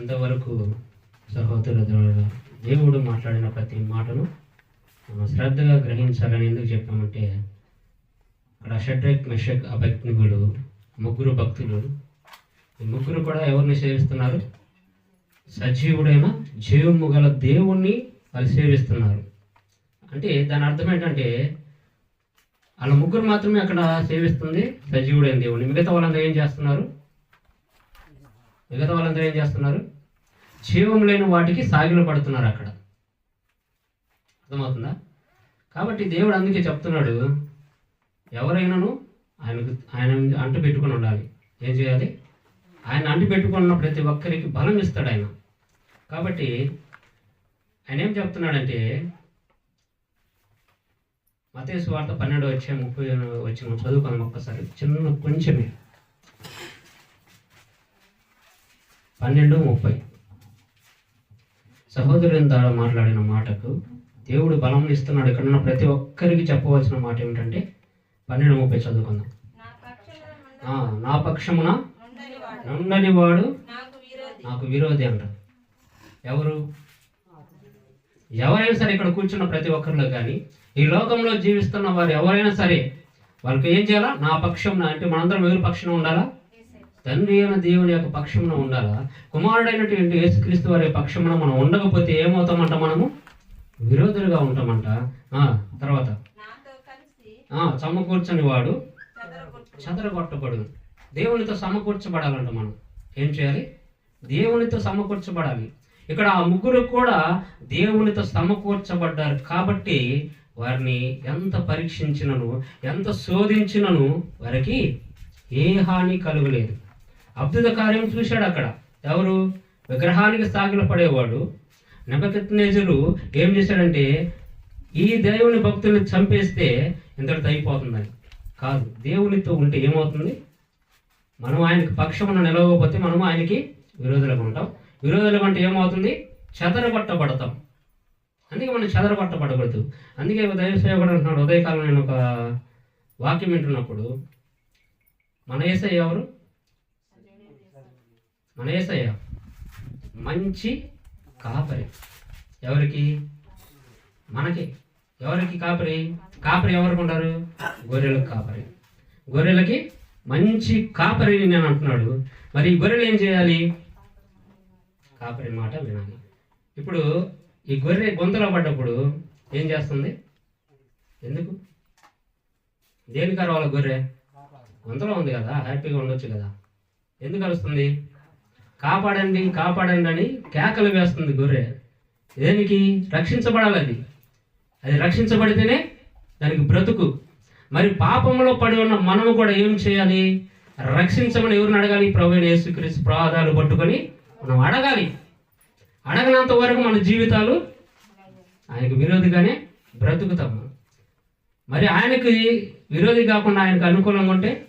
ఇంతవరకు సహోదరుల దేవుడు మాట్లాడిన ప్రతి మాటను మనం శ్రద్ధగా గ్రహించాలని ఎందుకు చెప్పామంటే అక్కడ షడ్రక్ మెషక్ అభజ్ఞులు ముగ్గురు భక్తులు ఈ ముగ్గురు కూడా ఎవరిని సేవిస్తున్నారు? సజీవుడైన జీవము గల దేవుణ్ణి వాళ్ళు సేవిస్తున్నారు. అంటే దాని అర్థం ఏంటంటే వాళ్ళ ముగ్గురు మాత్రమే అక్కడ సేవిస్తుంది సజీవుడైన దేవుణ్ణి. మిగతా వాళ్ళందరూ ఏం చేస్తున్నారు? మిగతా వాళ్ళందరూ ఏం చేస్తున్నారు? జీవం లేని వాటికి సాగిలు పడుతున్నారు అక్కడ. అర్థమవుతుందా? కాబట్టి దేవుడు అందుకే చెప్తున్నాడు ఎవరైనాను ఆయనకు ఆయన అంటు పెట్టుకొని ఉండాలి. ఏం చేయాలి? ఆయన అంటు పెట్టుకున్న ప్రతి ఒక్కరికి బలం ఇస్తాడు ఆయన. కాబట్టి ఆయన ఏం చెప్తున్నాడంటే మతేసు వార్త పన్నెండు వచ్చే ముప్పై వచ్చిన చదువుకున్నాం ఒక్కసారి చిన్న కొంచెమే. పన్నెండు ముప్పై. సహోదరుని ద్వారా మాట్లాడిన మాటకు దేవుడు బలం ఇస్తున్నాడు. ఇక్కడ ఉన్న ప్రతి ఒక్కరికి చెప్పవలసిన మాట ఏమిటంటే పన్నెండు ముప్పై చదువుకుందాం. నా పక్షమున నుండని వాడు నాకు విరోధి. అంట. ఎవరు? ఎవరైనా సరే ఇక్కడ కూర్చున్న ప్రతి ఒక్కరిలో కానీ ఈ లోకంలో జీవిస్తున్న వారు ఎవరైనా సరే వాళ్ళకి ఏం చేయాలా? నా పక్షంన అంటే మనందరం ఎవరి పక్షంలో ఉండాలా? తండ్రి అయిన దేవుని యొక్క పక్షమున ఉండాలా? కుమారుడైనటువంటి యేసుక్రీస్తు వారి పక్షమున మనం ఉండకపోతే ఏమవుతామంట మనము? విరోధులుగా ఉంటామంట. ఆ, తర్వాత. సమకూర్చని వాడు చెదరగొట్టు. చెదరగొట్టబడు. దేవునితో సమకూర్చబడాలంట మనం. ఏం చేయాలి? దేవునితో సమకూర్చబడాలి. ఇక్కడ ఆ ముగ్గురు కూడా దేవునితో సమకూర్చబడ్డారు కాబట్టి వారిని ఎంత పరీక్షించినను ఎంత శోధించినను వారికి ఏ హాని కలుగలేదు. అద్భుత కార్యం చూశాడు అక్కడ. ఎవరు? విగ్రహానికి సాగిల పడేవాడు. నెబకెత్నేజరు ఏం చేశాడంటే ఈ దేవుని భక్తుల్ని చంపేస్తే ఇంతటితో అయిపోతుందని. కాదు దేవునితో ఉంటే ఏమవుతుంది? మనం ఆయనకి పక్షమున నిలవకపోతే మనము ఆయనకి విరోధులుగా ఉంటాం. విరోధులుగా అంటే ఏమవుతుంది? చెదరగొట్టబడతాం. అందుకే మనం చెదరగొట్టబడకూడదు. అందుకే దైవ సేవకుడు అంటున్నాడు ఉదయకాలం నేను ఒక వాక్యం వింటున్నప్పుడు మన ఏసై ఎవరు? మన ఏసయ్య మంచి కాపరి. ఎవరికి? మనకి. ఎవరికి కాపరి? కాపరి ఎవరికి ఉంటారు గొర్రెలకు కాపరి. గొర్రెలకి మంచి కాపరి నేను అంటున్నాడు. మరి ఈ గొర్రెలు ఏం చేయాలి? కాపరి మాట వినాలి. ఇప్పుడు ఈ గొర్రె గొంతులో పడ్డప్పుడు ఏం చేస్తుంది? ఎందుకు? దేనికి అరవాల గొర్రె? గొంతులో ఉంది కదా హ్యాపీగా ఉండొచ్చు కదా. ఎందుకు అరుస్తుంది? కాపాడండి కాపాడండి అని కేకలు వేస్తుంది గొర్రె. దేనికి? రక్షించబడాలి అది అది రక్షించబడితేనే దానికి బ్రతుకు. మరి పాపంలో పడి ఉన్న మనము కూడా ఏం చేయాలి? రక్షించమని ఎవరిని అడగాలి? ప్రవీణ యేసుక్రీస్తు ప్రాదాలు పట్టుకొని మనం అడగాలి. అడగనంత వరకు మన జీవితాలు ఆయనకు విరోధిగానే బ్రతుకుతాము. మరి ఆయనకి విరోధి కాకుండా ఆయనకు అనుకూలంగా ఉంటే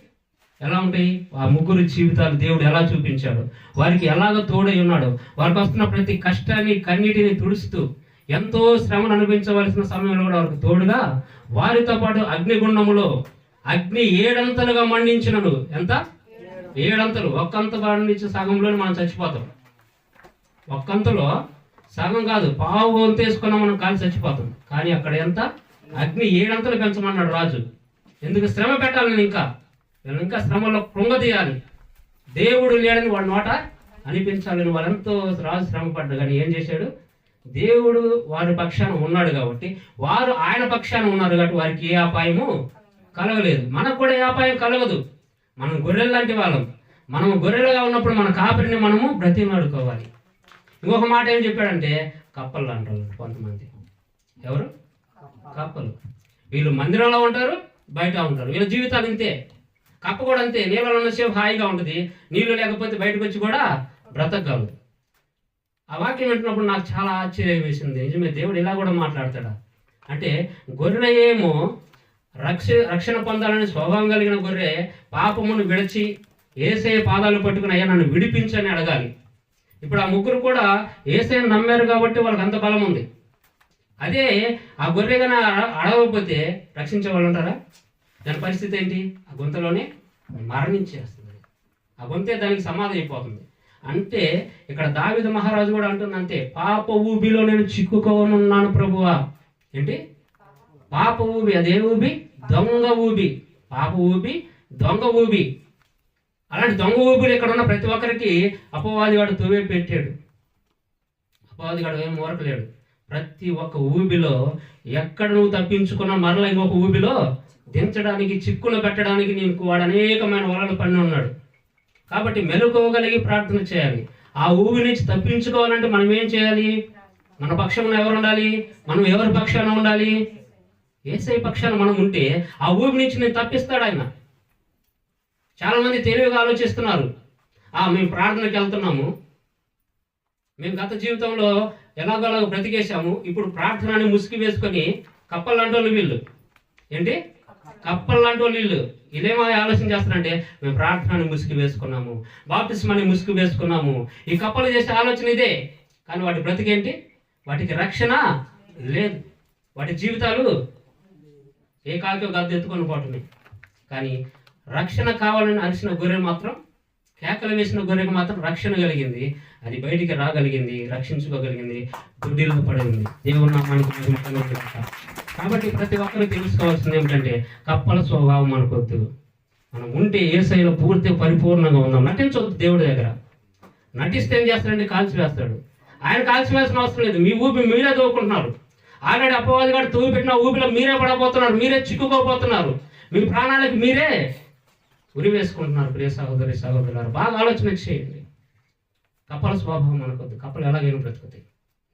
ఎలా ఉంటాయి? ఆ ముగ్గురు జీవితాలు దేవుడు ఎలా చూపించాడు? వారికి ఎలాగ తోడై ఉన్నాడు? వారికి వస్తున్న ప్రతి కష్టాన్ని కన్నీటిని తుడుస్తూ ఎంతో శ్రమను అనుభవించవలసిన సమయంలో కూడా వారికి తోడుగా వారితో పాటు అగ్నిగుండములో అగ్ని ఏడంతలుగా మండించినను. ఎంత? ఏడంతలు. ఒక్కంత మండించిన సగంలోనే మనం చచ్చిపోతాం. ఒక్కంతలో సగం కాదు పావు వంతేసుకున్నా మనం కాలి చచ్చిపోతాం. కానీ అక్కడ ఎంత? అగ్ని ఏడంతలు పెంచమన్నాడు రాజు. ఎందుకు? శ్రమ పెట్టాలని ఇంకా. వీళ్ళని ఇంకా శ్రమలో కృంగదీయాలి. దేవుడు లేడని వాడి నోట అనిపించాలని వాళ్ళంతో రాజు శ్రమ పడ్డాడు కానీ ఏం చేశాడు? దేవుడు వారి పక్షాన ఉన్నాడు కాబట్టి వారు ఆయన పక్షాన ఉన్నారు కాబట్టి వారికి ఏ అపాయము కలగలేదు. మనకు కూడా ఏ అపాయం కలగదు. మనం గొర్రెలు లాంటి వాళ్ళం. మనం గొర్రెలుగా ఉన్నప్పుడు మన కాపరిని మనము బ్రతిమాడుకోవాలి. ఇంకొక మాట ఏం చెప్పాడంటే కప్పలు అంటారు కొంతమంది. ఎవరు? కప్పలు. వీళ్ళు మందిరంలో ఉంటారు బయట ఉంటారు. వీళ్ళ జీవితాలు ఇంతే. కప్ప కూడా అంతే నీళ్ళలో ఉన్నసేపు హాయిగా ఉంటుంది నీళ్ళు లేకపోతే బయటకు వచ్చి కూడా బ్రతకగలదు ఆ వాక్యం వింటున్నప్పుడు నాకు చాలా ఆశ్చర్యం వేసింది. నిజమే దేవుడు ఇలా కూడా మాట్లాడతాడా? అంటే గొర్రె ఏమో రక్ష రక్షణ పొందాలని స్వభావం కలిగిన గొర్రె పాపమును విడిచి ఏసే పాదాలు పట్టుకుని అయ్యా నన్ను విడిపించని అడగాలి. ఇప్పుడు ఆ ముగ్గురు కూడా ఏసైని నమ్మారు కాబట్టి వాళ్ళకి అంత బలం ఉంది. అదే ఆ గొర్రె కన్నా అడగకపోతే రక్షించే వాళ్ళు ఉంటారా? దాని పరిస్థితి ఏంటి? ఆ గుంతలోనే మరణించేస్తుంది. ఆ గొంతే దానికి సమాధి అయిపోతుంది. అంటే ఇక్కడ దావిద మహారాజు కూడా అంటుంది అంతే పాప ఊబిలో నేను చిక్కుకోనున్నాను ప్రభువా. ఏంటి? పాప ఊబి అదే ఊబి? దొంగ ఊబి. పాప ఊబి దొంగ ఊబి. అలాంటి దొంగ ఊబిలు ఇక్కడ ఉన్న ప్రతి ఒక్కరికి అపవాదివాడు తువే పెట్టాడు. అపవాదివాడు ఏం ఊరకలేడు. ప్రతి ఒక్క ఊబిలో ఎక్కడ నువ్వు తప్పించుకున్నా మరలా ఇంకొక ఊబిలో దించడానికి చిక్కులు పెట్టడానికి నీకు వాడు అనేకమైన వలలు పని ఉన్నాడు. కాబట్టి మెలుకోగలిగి ప్రార్థన చేయాలి. ఆ ఊబి నుంచి తప్పించుకోవాలంటే మనం ఏం చేయాలి? మన పక్షంలో ఎవరు ఉండాలి? మనం ఎవరి పక్షాన ఉండాలి? ఏసై పక్షాన మనం ఉంటే ఆ ఊబి నుంచి నేను తప్పిస్తాడు ఆయన. చాలామంది తెలివిగా ఆలోచిస్తున్నారు. ఆ మేము ప్రార్థనకి వెళ్తున్నాము. మేము గత జీవితంలో ఎలాగోలాగ బ్రతికేశాము ఇప్పుడు ప్రార్థనని ముసుగు వేసుకొని కప్పలు లాంటి వాళ్ళు. వీళ్ళు ఏంటి? కప్పలు వాళ్ళు. వీళ్ళు ఇదేమో ఆలోచన చేస్తారంటే మేము ప్రార్థనని ముసుగు వేసుకున్నాము. బాప్టిస్మని ముసుగు వేసుకున్నాము. ఈ కప్పలు చేసే ఆలోచన ఇదే. కానీ వాటి బ్రతికేంటి? వాటికి రక్షణ లేదు. వాటి జీవితాలు ఏ కాకి గద్ద ఎత్తుకొని పోవటమే కానీ రక్షణ కావాలని అరిసిన గొర్రె మాత్రం కేకలు వేసిన గొర్రెకు మాత్రం రక్షణ కలిగింది. అది బయటికి రాగలిగింది రక్షించుకోగలిగింది బుద్ధిలో పడింది దేవుని నామానికి కాబట్టి ప్రతి ఒక్కరు తెలుసుకోవాల్సింది ఏమిటంటే కప్పల స్వభావం మనకొద్దు. మనం ఉంటే ఏ శైలిలో పూర్తి పరిపూర్ణంగా ఉందాం నటించవద్దు దేవుడి దగ్గర. నటిస్తే ఏం చేస్తాడండి? కాల్చివేస్తాడు ఆయన కాల్చివేసిన అవసరం లేదు. మీ ఊపి మీరే దోకుంటున్నారు. ఆల్రెడీ అపవాది గారు తూవి పెట్టిన ఊపిలో మీరే పడబోతున్నారు. మీరే చిక్కుకోబోతున్నారు. మీ ప్రాణాలకు మీరే ఉరి వేసుకుంటున్నారు ప్రియ సహోదరి సహోదరులారు బాగా ఆలోచన చేయండి. కప్పల స్వభావం మనకొద్దు కప్పలు ఎలాగైనా బ్రతుకుతాయి.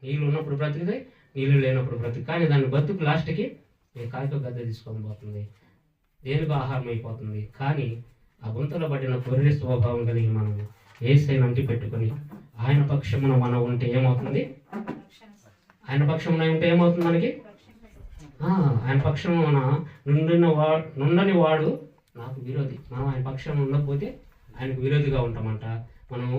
నీళ్ళు ఉన్నప్పుడు బ్రతుకుతాయి నీళ్ళు లేనప్పుడు బ్రతుకు. కానీ దాని బతుకు లాస్ట్కి ఏ కాయతో గద్ద తీసుకొని పోతుంది. దేనికి ఆహారం అయిపోతుంది? కానీ ఆ గుంతలో పడిన కొర్రె స్వభావం కలిగి మనం ఏసైనా అంటి పెట్టుకొని ఆయన పక్షమున మనం ఉంటే ఏమవుతుంది? ఆయన పక్షమున ఉంటే ఏమవుతుంది మనకి? ఆయన పక్షమున నుండిన వా నుండని వాడు నాకు విరోధి. మనం ఆయన పక్షం ఉండకపోతే ఆయనకు విరోధిగా ఉంటామంట. మనము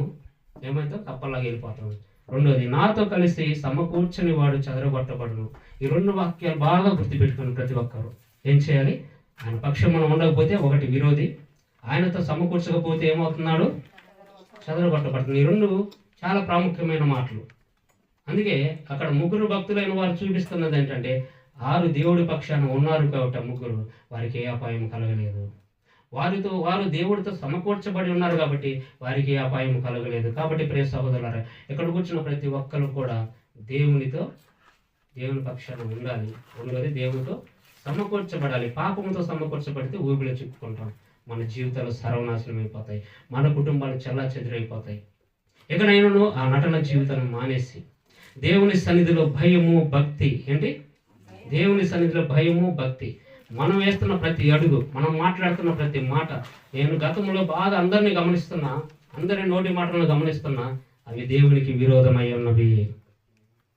ఏమైతే కప్పల్లాగా వెళ్ళిపోతాం రెండోది నాతో కలిసి సమకూర్చని వాడు చెదరగొట్టబడును. ఈ రెండు వాక్యాలు బాగా గుర్తుపెట్టుకుని ప్రతి ఒక్కరు ఏం చేయాలి? ఆయన పక్షం మనం ఉండకపోతే ఒకటి విరోధి. ఆయనతో సమకూర్చకపోతే ఏమవుతున్నాడు? చెదరగొట్టబడుతుంది. ఈ రెండు చాలా ప్రాముఖ్యమైన మాటలు. అందుకే అక్కడ ముగ్గురు భక్తులైన వారు చూపిస్తున్నది ఏంటంటే ఆరు దేవుడి పక్షాన ఉన్నారు కాబట్టి ముగ్గురు వారికి ఏ అపాయం కలగలేదు. వారితో వారు దేవుడితో సమకూర్చబడి ఉన్నారు కాబట్టి వారికి అపాయం కలగలేదు. కాబట్టి ప్రే సహోదరులారా ఎక్కడ కూర్చున్న ప్రతి ఒక్కరు కూడా దేవునితో దేవుని పక్షాన ఉండాలి. ఉండదు దేవుడితో సమకూర్చబడాలి. పాపంతో సమకూర్చబడితే ఊపిలో చిక్కుకుంటాం. మన జీవితాలు సర్వనాశనం అయిపోతాయి. మన కుటుంబాలు చల్లా చెదిరైపోతాయి ఎక్కడైనాను ఆ నటన జీవితాన్ని మానేసి దేవుని సన్నిధిలో భయము భక్తి ఏంటి? దేవుని సన్నిధిలో భయము భక్తి. మనం వేస్తున్న ప్రతి అడుగు మనం మాట్లాడుతున్న ప్రతి మాట నేను గతంలో బాగా అందరినీ గమనిస్తున్నా అందరి నోటి మాటలను గమనిస్తున్నా అవి దేవునికి విరోధమై ఉన్నవి.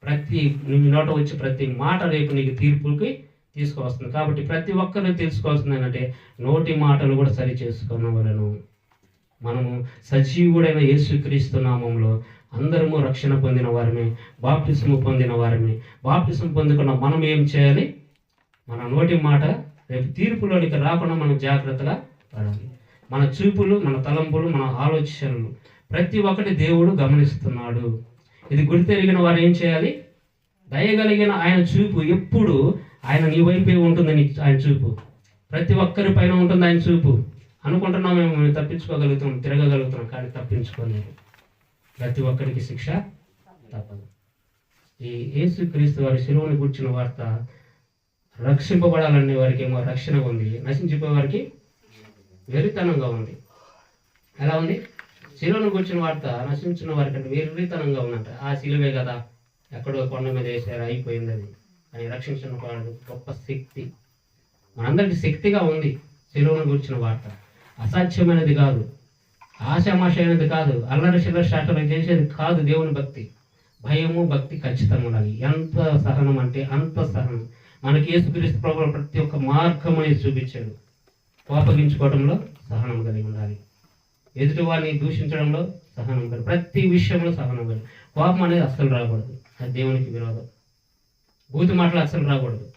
ప్రతి నీ నోట వచ్చి ప్రతి మాట రేపు నీకు తీర్పుకి తీసుకువస్తుంది. కాబట్టి ప్రతి ఒక్కరు తెలుసుకోవాల్సింది ఏంటంటే నోటి మాటలు కూడా సరి చేసుకున్నవలను మనము సజీవుడైన యేసుక్రీస్తు నామంలో అందరము రక్షణ పొందిన వారమే బాప్టిసము పొందిన వారమే. బాప్టిసం పొందుకున్న మనం ఏం చేయాలి? మన నోటి మాట రేపు తీర్పులోనికి రాకుండా మనం జాగ్రత్తగా పడాలి. మన చూపులు మన తలంపులు మన ఆలోచనలు ప్రతి ఒక్కటి దేవుడు గమనిస్తున్నాడు. ఇది గుర్తెరిగిన వారు ఏం చేయాలి? దయగలిగిన ఆయన చూపు ఎప్పుడు ఆయన నీ వైపే ఉంటుందని ఆయన చూపు. ప్రతి ఒక్కరి పైన ఉంటుంది ఆయన చూపు. అనుకుంటున్నాం మేము మేము తప్పించుకోగలుగుతాం తిరగగలుగుతాం కానీ తప్పించుకోలేము ప్రతి ఒక్కరికి శిక్ష తప్పదు. ఈ యేసుక్రీస్తు వారి శిలువని కూర్చున్న వార్త రక్షింపబడాలనే వారికి ఏమో రక్షణ ఉంది. నశించిపోయే వారికి వెరితనంగా ఉంది. ఎలా ఉంది? శిలువను కూర్చున్న వార్త నశించిన వారికి అంటే వెర్రితనంగా ఉందంట. ఆ శిలువే కదా. ఎక్కడో కొండ మీద వేసారు అయిపోయింది అది. అని రక్షించిన వాడు గొప్ప శక్తి. మనందరికి శక్తిగా ఉంది శిలువను కూర్చున్న వార్త. అసాధ్యమైనది కాదు. ఆశామాషైనది కాదు. అల్లరి శిల శాఖలు చేసేది కాదు దేవుని భక్తి. భయము భక్తి ఖచ్చితంగా ఉండాలి. ఎంత సహనం అంటే అంత సహనం. మనకి యేసుక్రీస్తు ప్రభు ప్రతి ఒక్క మార్గం అనేది చూపించాడు. కోపగించుకోవడంలో సహనం కలిగి ఉండాలి. ఎదుటి వారిని దూషించడంలో సహనం కలిగి ప్రతి విషయంలో సహనం కలిగి. కోపం అనేది అస్సలు రాకూడదు. అది దేవునికి విరోధం. బూతి మాటలు అస్సలు రాకూడదు.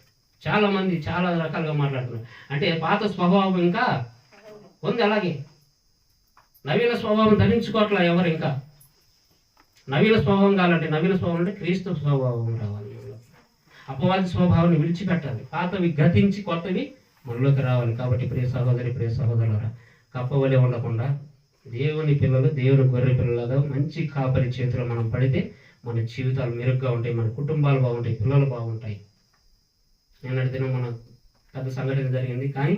చాలా మంది చాలా రకాలుగా మాట్లాడుతున్నారు. అంటే పాత స్వభావం ఇంకా ఉంది అలాగే. నవీన స్వభావం ధరించుకోవట్లా ఎవరు ఇంకా? నవీన స్వభావం కావాలంటే నవీన స్వభావం అంటే క్రీస్తు స్వభావం రావాలి. అపవాది స్వభావాన్ని విడిచిపెట్టాలి. పాతవి గతించి కొత్తవి మనలోకి రావాలి. కాబట్టి ప్రియ సహోదరి ప్రియ సహోదరులరా కప్పవలే ఉండకుండా దేవుని పిల్లలు దేవుని గొర్రె పిల్లలుగా మంచి కాపరి చేతిలో మనం పడితే మన జీవితాలు మెరుగ్గా ఉంటాయి మన కుటుంబాలు బాగుంటాయి పిల్లలు బాగుంటాయి. నిన్నటి దినం మన పెద్ద సంఘటన జరిగింది. కానీ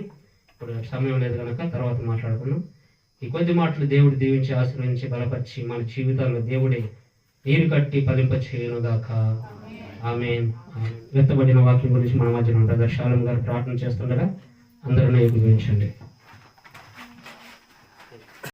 ఇప్పుడు సమయం లేదు కనుక తర్వాత మాట్లాడుకున్నాం ఈ కొద్ది మాటలు దేవుడు దీవించి ఆశీర్వదించి బలపరిచి మన జీవితాల్లో దేవుడే నీరు కట్టి ఫలింప దాకా ఆమె వ్యక్తపడిన వాక్యం గురించి మన మధ్యన బ్రదర్ శాలం గారు ప్రార్థన చేస్తుండగా అందరూ ఏకీభవించండి